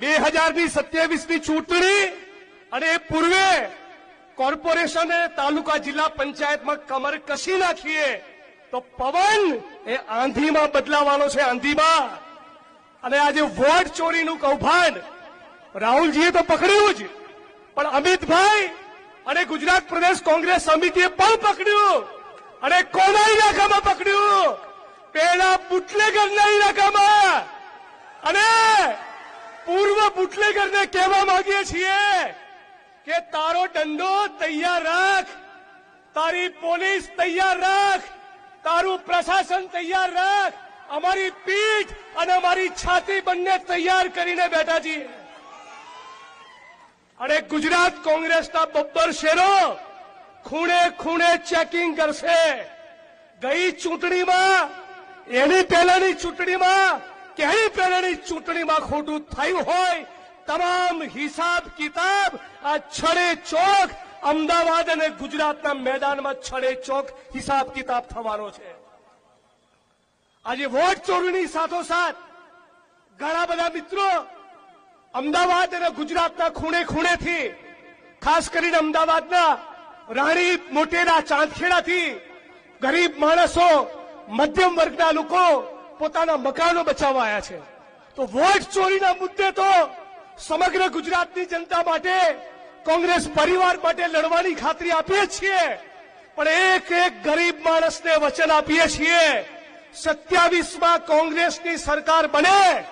બે હજારની સત્યાવીસની ચૂંટણી અને એ પૂર્વે કોર્પોરેશન તાલુકા જિલ્લા પંચાયતમાં કમર કસી નાખીએ તો પવન એ આંધીમાં બદલાવાનો છે આંધીમાં. અને આજે વોટ ચોરીનું કૌભાંડ. રાહુલજીએ તો પકડ્યું જ. પણ અમિતભાઈ અને ગુજરાત પ્રદેશ કોંગ્રેસ સમિતિએ પણ પકડ્યું. અને કોના ઇલાકામાં પકડ્યું? પેલા બુટલેગરના ઇલાકામાં. બુટલેગરને કહેવા માંગીએ છીએ કે તારો ડંડો તૈયાર રાખ, તારી પોલીસ તૈયાર રાખ, તારું પ્રશાસન તૈયાર રાખ, અમારી પીઠ અને અમારી છાતી બંને તૈયાર કરીને બેઠા છીએ. અને ગુજરાત કોંગ્રેસના બબ્બર શેરો ખૂણે ખૂણે ચેકિંગ કરશે. ગઈ ચૂંટણીમાં, એની પહેલાની ચૂંટણીમાં કે એની પહેલાની ચૂંટણીમાં ખોટું થયું હોય, તમામ હિસાબ કિતાબ આ છડે ચોક, અમદાવાદ અને ગુજરાતના મેદાનમાં છડે ચોક હિસાબ કિતાબ થવાનો છે. આજે વોટ ચોરીની સાથોસાથ ઘણા બધા મિત્રો અમદાવાદ અને ગુજરાતના ખૂણે ખૂણેથી ખાસ કરીને અમદાવાદના રાણી મોટેરા ચાંદખેડાથી ગરીબ માણસો, મધ્યમ વર્ગના લોકો પોતાના મકાનો બચાવવા આવ્યા છે. તો વોટ ચોરીના મુદ્દે તો સમગ્ર ગુજરાતની જનતા માટે, કોંગ્રેસ પરિવાર માટે લડવાની ખાતરી આપીએ છીએ. પણ એક એક ગરીબ માણસને વચન આપીએ છીએ. સત્યાવીસમાં કોંગ્રેસની સરકાર બને,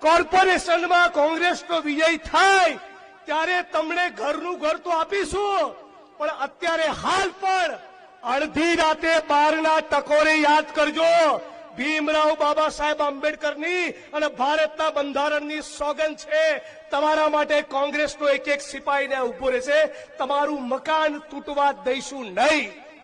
કોર્પોરેશનમાં કોંગ્રેસનો વિજય થાય, ત્યારે તમને ઘરનું ઘર તો આપીશું. પણ અત્યારે હાલ પણ અડધી રાતે બારના ટકોરે યાદ કરજો. ભીમરાવ બાબા સાહેબ આંબેડકરની અને ભારતના બંધારણની સોગંદ છે. તમારા માટે કોંગ્રેસનો એક એક સિપાહીને ઊભો રહેશે. તમારું મકાન તૂટવા દઈશું નહીં.